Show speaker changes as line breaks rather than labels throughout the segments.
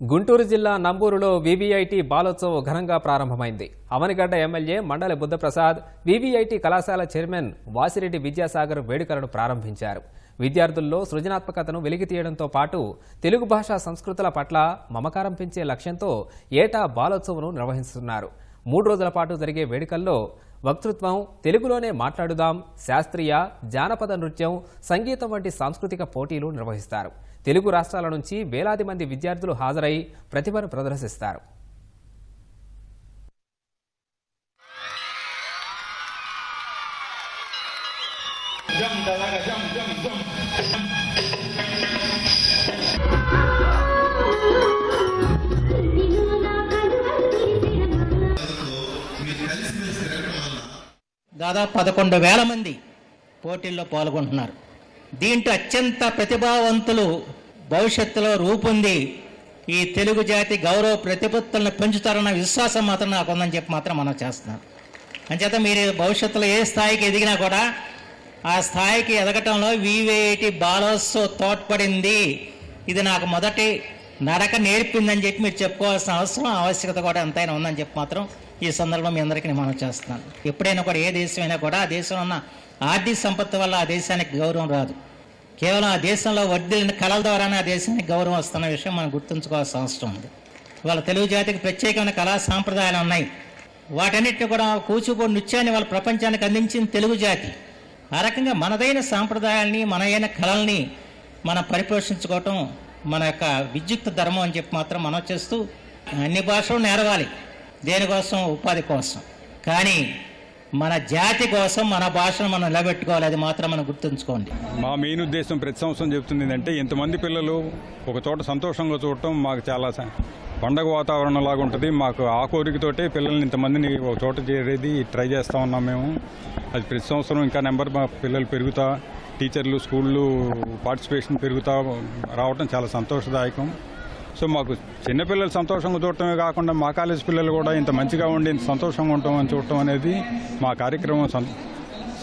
గుంటూరు జిల్లా నంబూరులో వీవీఐటీ బాలోత్సవం ఘనంగా ప్రారంభమైంది. అవనిగడ్డ ఎమ్మెల్యే మండలి బుద్ధప్రసాద్ వీవీఐటీ కళాశాల చైర్మన్ వాసిరెడ్డి విద్యాసాగర్ వేడుకలను ప్రారంభించారు. విద్యార్థుల్లో సృజనాత్మకతను వెలికి తీయడంతో పాటు తెలుగు భాషా సంస్కృతుల పట్ల మమకారం పెంచే లక్ష్యంతో ఏటా బాలోత్సవ్ను నిర్వహిస్తున్నారు. మూడు రోజుల పాటు జరిగే వేడుకల్లో వక్తృత్వం తెలుగులోనే మాట్లాడుదాం శాస్త్రీయ జానపద నృత్యం సంగీతం వంటి సాంస్కృతిక పోటీలు నిర్వహిస్తారు. తెలుగు రాష్ట్రాల నుంచి వేలాది మంది విద్యార్థులు హాజరై ప్రతిభను ప్రదర్శిస్తారు.
jump dalaga jump jump
దాదాపు పదకొండు వేల మంది పోటీల్లో పాల్గొంటున్నారు. దీంట్లో అత్యంత ప్రతిభావంతులు భవిష్యత్తులో రూపొంది ఈ తెలుగు జాతి గౌరవ ప్రతిపత్తులను పెంచుతారన్న విశ్వాసం మాత్రం నాకు ఉందని చెప్పి మాత్రం మనం చేస్తున్నాం. అంచేత మీరు భవిష్యత్తులో ఏ స్థాయికి ఎదిగినా కూడా ఆ స్థాయికి ఎదగటంలో వివేటి బాలోత్సవ్ తోడ్పడింది. ఇది నాకు మొదటి నడక నేర్పిందని చెప్పి మీరు చెప్పుకోవాల్సిన అవసరం ఆవశ్యకత కూడా ఎంతైనా ఉందని చెప్పి మాత్రం ఈ సందర్భంలో మీ అందరికీ నేను మనం చేస్తున్నాను. ఎప్పుడైనా కూడా ఏ దేశమైనా కూడా ఆ దేశంలో ఉన్న ఆర్థిక సంపత్తి వల్ల ఆ దేశానికి గౌరవం రాదు. కేవలం ఆ దేశంలో వడ్డీలిన కళల ద్వారానే ఆ దేశానికి గౌరవం వస్తున్న విషయం మనం గుర్తుంచుకోవాల్సిన అవసరం ఉంది. వాళ్ళ తెలుగు జాతికి ప్రత్యేకమైన కళా సాంప్రదాయాలు ఉన్నాయి. వాటన్నిటిని కూడా కూచిపూడి నృత్యాన్ని వాళ్ళ ప్రపంచానికి అందించిన తెలుగు జాతి. ఆ రకంగా మనదైన సాంప్రదాయాల్ని మనదైన కళల్ని మనం పరిపోషించుకోవటం మన యొక్క విద్యుక్త ధర్మం అని చెప్పి మాత్రం మనం చేస్తూ అన్ని భాషలు నేరవాలి దేనికోసం? ఉపాధి కోసం. కానీ మన జాతి కోసం మన భాషను మనం నిలబెట్టుకోవాలి. అది మాత్రం మనం గుర్తుంచుకోండి.
మా మెయిన్ ఉద్దేశం ప్రతి సంవత్సరం చెప్తుంది ఏంటంటే ఇంతమంది పిల్లలు ఒక చోట సంతోషంగా చూడటం మాకు చాలా పండగ వాతావరణం లాగా ఉంటుంది. మాకు ఆ కోరికతోటే పిల్లల్ని ఇంతమందిని ఒక చోట చేరేది ట్రై చేస్తూ ఉన్నాం మేము. అది ప్రతి సంవత్సరం ఇంకా నెంబర్ మా పిల్లలు పెరుగుతా టీచర్లు స్కూళ్ళు పార్టిసిపేషన్ పెరుగుతా రావటం చాలా సంతోషదాయకం. సో మాకు చిన్నపిల్లలు సంతోషంగా చూడటమే కాకుండా మా కాలేజ్ పిల్లలు కూడా ఇంత మంచిగా ఉండి ఇంత సంతోషంగా ఉంటాం అని చూడటం అనేది మా కార్యక్రమం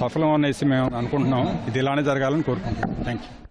సఫలం అనేసి మేము అనుకుంటున్నాం. ఇది ఇలానే జరగాలని కోరుకుంటున్నాం. Thank you